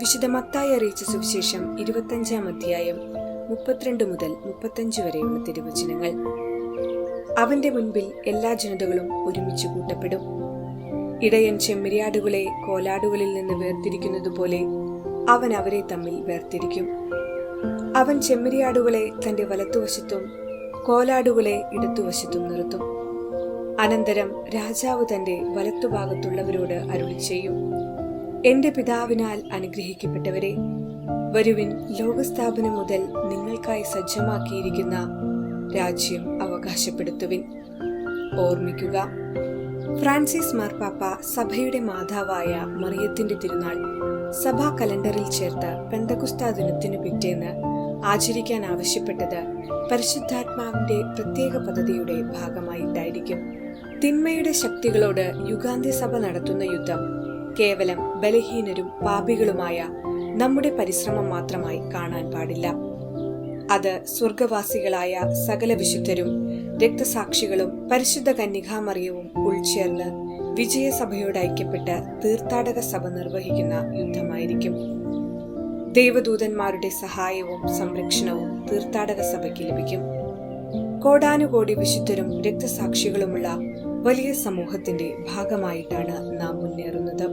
വിശുദ്ധ മത്തായി അറിയിച്ച സുവിശേഷം ഇരുപത്തഞ്ചാം അധ്യായം മുപ്പത്തിരണ്ട് മുതൽ മുപ്പത്തഞ്ച് വരെയുള്ള തിരുവചനങ്ങൾ. അവന്റെ മുൻപിൽ എല്ലാ ജനതകളും ഒരുമിച്ച് കൂട്ടപ്പെടും. ഇടയൻ ചെമ്മരിയാടുകളെ കോലാടുകളിൽ നിന്ന് വേർതിരിക്കുന്നത് പോലെ അവൻ അവരെ തമ്മിൽ വേർതിരിക്കും. അവൻ ചെമ്മരിയാടുകളെ തന്റെ വലത്തുവശത്തും കോലാടുകളെ ഇടത്തുവശത്തും നിർത്തും. അനന്തരം രാജാവ് തന്റെ വലത്തുഭാഗത്തുള്ളവരോട് അരുളി ചെയ്യും എന്റെ പിതാവിനാൽ അനുഗ്രഹിക്കപ്പെട്ടവരെ വരുവിൻ ലോകസ്ഥാപനം മുതൽ നിങ്ങൾക്കായി സജ്ജമാക്കിയിരിക്കുന്ന രാജ്യം അവകാശപ്പെടുത്തുവിൻ. ഓർമ്മിക്കുക ഫ്രാൻസിസ് മാർപ്പാപ്പ സഭയുടെ മാതാവായ മറിയത്തിന്റെ തിരുനാൾ സഭാ കലണ്ടറിൽ ചേർത്ത് പെന്തകുസ്താ ദിനത്തിനു പിറ്റേന്ന് ആചരിക്കാൻ ആവശ്യപ്പെട്ടത് പരിശുദ്ധാത്മാവിന്റെ പ്രത്യേക പദ്ധതിയുടെ ഭാഗമായിട്ടായിരിക്കും. തിന്മയുടെ ശക്തികളോട് യുഗാന്ത്യസഭ നടത്തുന്ന യുദ്ധം കേവലം ബലഹീനരും പാപികളുമായ നമ്മുടെ പരിശ്രമം മാത്രമായി കാണാൻ പാടില്ല. അത് സ്വർഗവാസികളായ സകല വിശുദ്ധരും രക്തസാക്ഷികളും പരിശുദ്ധ കന്യകാമറിയവും ഉൾച്ചേർന്ന് വിജയസഭയോട് ഐക്യപ്പെട്ട് തീർത്ഥാടക സഭ നിർവഹിക്കുന്ന യുദ്ധമായിരിക്കും. ദൈവദൂതന്മാരുടെ സഹായവും സംരക്ഷണവും തീർത്ഥാടക സഭയ്ക്ക് ലഭിക്കും. കോടാനുകോടി വിശുദ്ധരും രക്തസാക്ഷികളുമുള്ള വലിയ സമൂഹത്തിന്റെ ഭാഗമായിട്ടാണ് നാം മുന്നേറുന്നത്.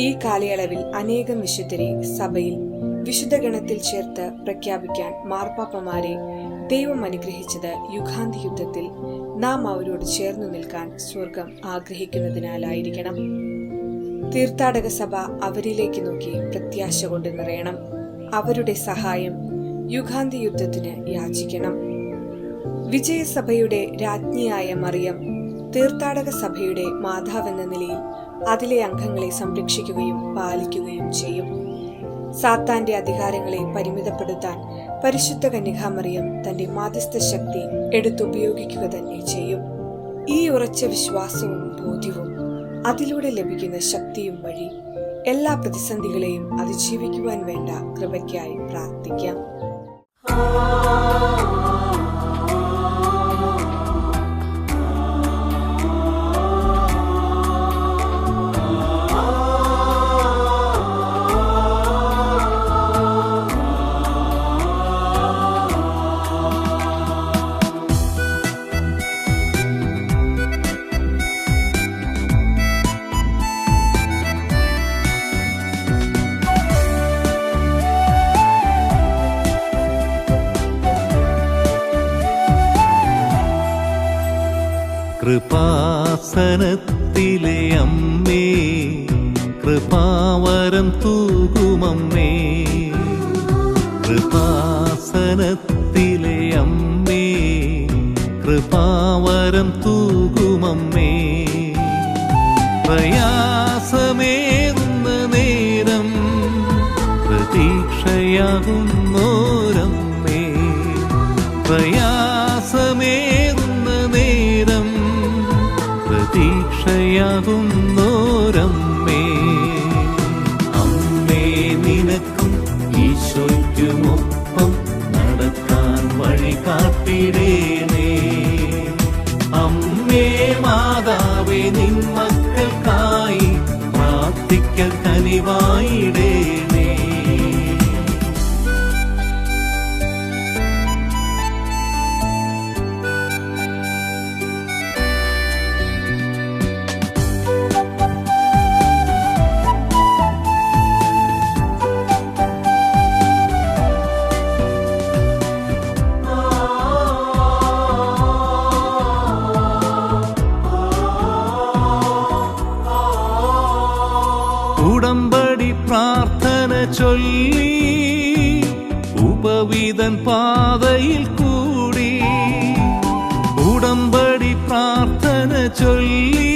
ഈ കാലയളവിൽ അനേകം വിശുദ്ധരെ സഭയിൽ വിശുദ്ധ ഗണത്തിൽ ചേർത്ത് പ്രഖ്യാപിക്കാൻ മാർപ്പാപ്പമാരെ ദൈവം അനുഗ്രഹിച്ചത് യുഗാന്തി യുദ്ധത്തിൽ നാം അവരോട് ചേർന്നു നിൽക്കാൻ സ്വർഗം ആഗ്രഹിക്കുന്നതിനാലായിരിക്കണം. തീർത്ഥാടക സഭ അവരിലേക്ക് നോക്കി പ്രത്യാശ കൊണ്ട് നിറയണം. അവരുടെ സഹായം യുഗാന്തി യുദ്ധത്തിന് യാചിക്കണം. വിജയസഭയുടെ രാജ്ഞിയായ മറിയം തീർത്ഥാടക സഭയുടെ മാതാവെന്ന നിലയിൽ അതിലെ അംഗങ്ങളെ സംരക്ഷിക്കുകയും പാലിക്കുകയും ചെയ്യും. സാത്താന്റെ അധികാരങ്ങളെ പരിമിതപ്പെടുത്താൻ പരിശുദ്ധ കന്യകാമറിയം തന്റെ മാധ്യസ്ഥ ശക്തി എടുത്തുപയോഗിക്കുക തന്നെ ചെയ്യും. ഈ ഉറച്ച വിശ്വാസവും ബോധ്യവും അതിലൂടെ ലഭിക്കുന്ന ശക്തിയും വഴി എല്ലാ പ്രതിസന്ധികളെയും അതിജീവിക്കുവാൻ വേണ്ട കൃപയ്ക്കായി പ്രാർത്ഥിക്കാം. കൃപാസനത്തിലെ അമ്മേ കൃപാവരം തൂകുമമ്മേ കൃപാസനത്തിലെ അമ്മേ കൃപാവരം തൂകുമമ്മേ പ്രയാസമേറുന്ന നേരം പ്രതീക്ഷയാകുന്നോരമ്മേ. പ്രയാസമേറുന്ന പ്രതീക്ഷയാകുന്നോരമ്മേ അമ്മേ നിനക്കും ഈശോയ്ക്കുമൊപ്പം നടക്കാൻ വഴി കാട്ടിടേണേ അമ്മേ മാതാവേ നിൻ മക്കൾക്കായി പ്രാർത്ഥിക്ക കനിവായിടേണേ. ഉടമ്പടി പ്രാർത്ഥന ചൊല്ലി ഉപവീതൻ പാതയിൽ കൂടി. ഉടമ്പടി പ്രാർത്ഥന ചൊല്ലി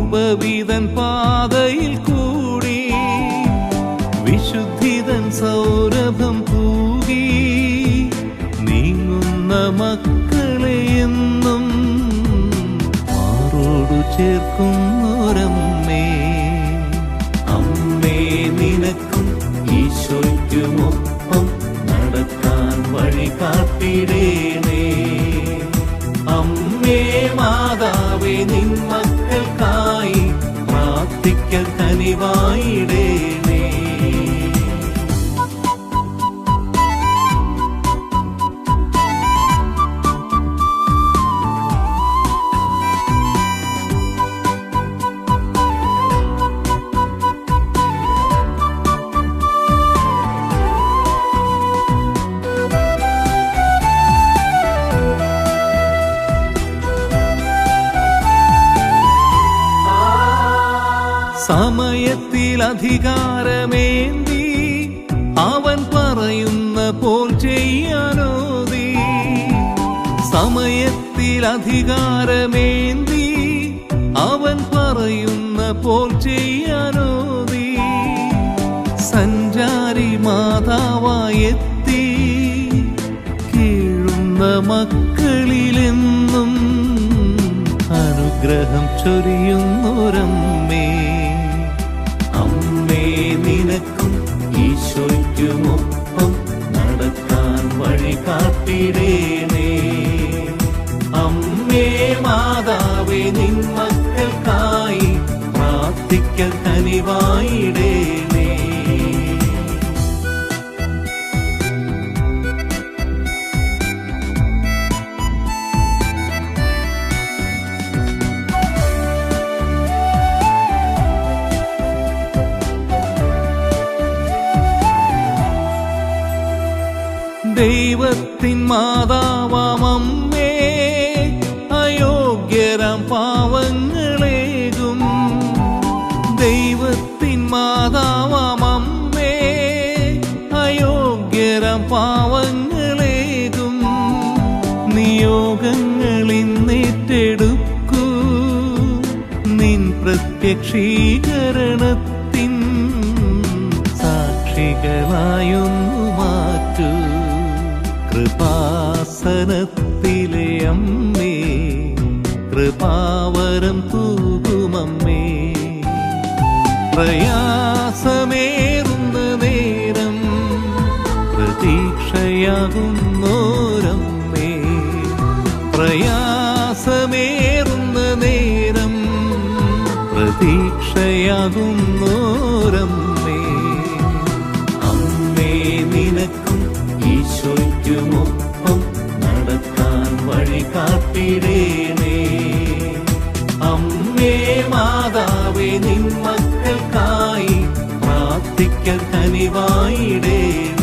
ഉപവീതൻ പാതയിൽ കൂടി. വിശുദ്ധിതൻ സൗരഭം തൂകി നീങ്ങുന്ന മക്കളെ എന്നും മാറോടു ചേർക്കുന്നൊരമ്മേ நிறைவாயிடு സമയത്തിൽ അധികാരമേന്തി അവൻ പറയുന്ന പോൽ ചെയ്യാനോതി സമയത്തിൽ അധികാരമേന്തി അവൻ പറയുന്ന പോൽ ചെയ്യാനോതി സഞ്ചാരി മാതാവായെത്തി കീഴുന്ന മക്കളിലെന്നും അനുഗ്രഹം ചൊരിയുന്നൊരമ്മേ. അമ്മേ നിനക്കും ഈശോയ്ക്കുമൊപ്പം നടക്കാൻ വഴി കാട്ടിടേണേ അമ്മേ മാതാവേ നിൻ മക്കൾക്കായി പ്രാർത്ഥിക്ക മാതാവമമ്മേ അയോഗ്യരം പാവങ്ങളേകും. ദൈവത്തിൻ മാതാവാമേ അയോഗ്യരാം പാവങ്ങളേകും. നിയോഗങ്ങളിന്നേറ്റെടുക്കൂ നിൻ പ്രത്യക്ഷീകരണത്തിൻ സാക്ഷികളായൊന്നു മാറ്റൂ. കൃപാസനത്തിലെ അമ്മേ കൃപാവരം തൂകുമമ്മേ പ്രയാസമേറുന്ന നേരം പ്രതീക്ഷയാകുന്നോരമ്മേ. പ്രയാസമേറുന്ന നേരം പ്രതീക്ഷയാകുന്നോരമ്മേ. ഈശോയ്ക്കുമൊപ്പം നടക്കാൻ വഴി കാട്ടിടേണേ അമ്മേ മാതാവേ നിൻ മക്കൾക്കായി പ്രാർത്ഥിക്കൽ കനിവായിടേണേ.